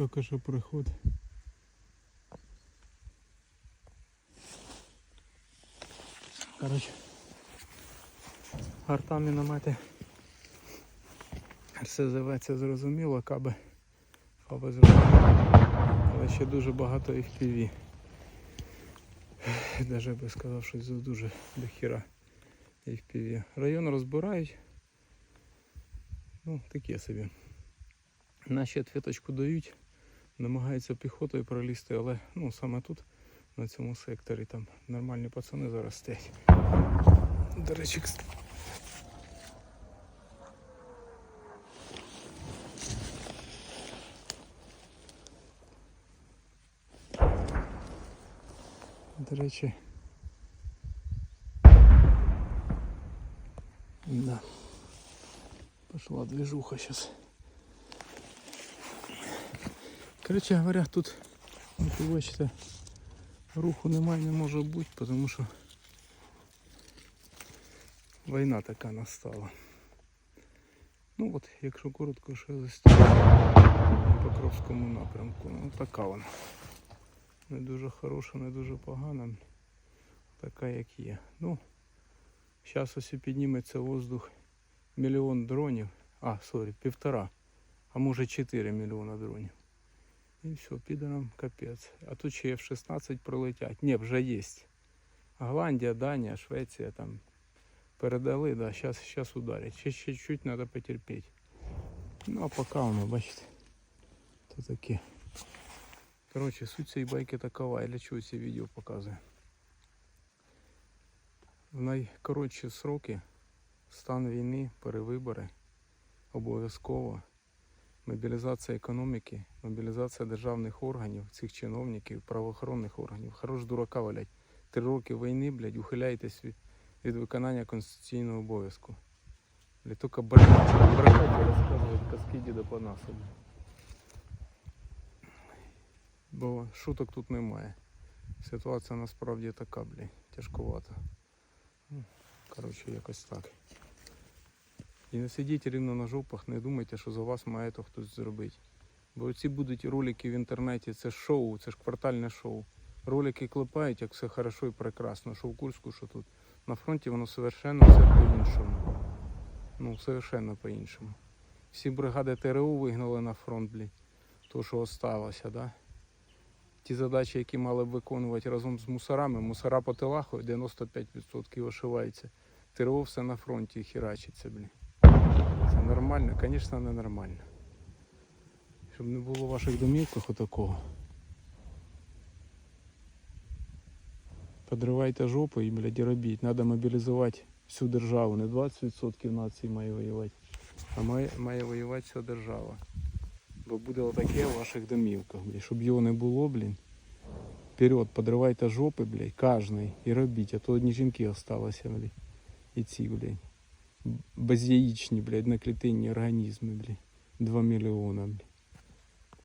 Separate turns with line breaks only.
Тільки що приход. Коротше, арта міномети. РСЗВ це зрозуміло, каби, каби зрозуміло. Але ще дуже багато FPV. Даже би сказав, що це дуже дохіра FPV. Район розбирають. Ну, таке собі. Наші ответочку дають, намагаються піхотою пролізти, але ну, саме тут, на цьому секторі, там нормальні пацани зараз стоять. До речі, До речі. Да. Пошла движуха сейчас. Короче говоря, тут от бачите, руху немає, не може бути, тому що війна така настала. Ну от, якщо коротко, що я застію на Покровському напрямку, ну така вона. Не дуже хороша, не дуже погана. Така як є. Ну, зараз ось і підніметься воздух мільйон дронів. А, сорі, півтора. А може 4 мільйона дронів. І все, піде нам капець. А тут ще F-16 прилетять. Ні, вже є. Голландія, Данія, Швеція там передали, да, зараз, зараз ударять. Ще, ще чуть треба потерпіти. Ну а поки воно, бачите, то таке. Коротше, суть цієї байки такова, я для чого ці відео показую. В найкоротші сроки стан війни, перевибори, обов'язково мобілізація економіки, мобілізація державних органів, цих чиновників, правоохоронних органів. Хорош дурака валять. Три роки війни, блядь, ухиляєтесь від, від виконання конституційного обов'язку. Блядь, тільки брехати, брехати розказують казки діда Панаса. Бо шуток тут немає. Ситуація насправді така, блядь, тяжкувата. Ну, Коротше, якось так. І не сидіть рівно на жопах, не думайте, що за вас має то хтось зробити. Бо ці будуть ролики в інтернеті, це шоу, це ж квартальне шоу. Ролики клепають, як все хорошо і прекрасно, що в Курську, що тут. На фронті воно совершенно все по-іншому. Ну, совершенно по-іншому. Всі бригади ТРО вигнали на фронт, блядь. То, що осталося, да? Ті задачі, які мали б виконувати разом з мусорами, мусора по тилаху 95% ошивається. ТРО все на фронті херачиться, блін. Це нормально? Звісно, не нормально. Щоб не було в ваших домівках отакого. Подривайте жопу і, блядь, і робіть. Треба мобілізувати всю державу. Не 20% нації має воювати, а має, має воювати вся держава. Бо буде отаке в ваших домівках, блядь. Щоб його не було, блін. Вперед, подривайте жопи, блядь, кожний і робіть, а то одні жінки осталося, блядь. І ці, блядь. Безяїчні, блядь, наклітинні організми, блядь. 2 мільйона, блядь.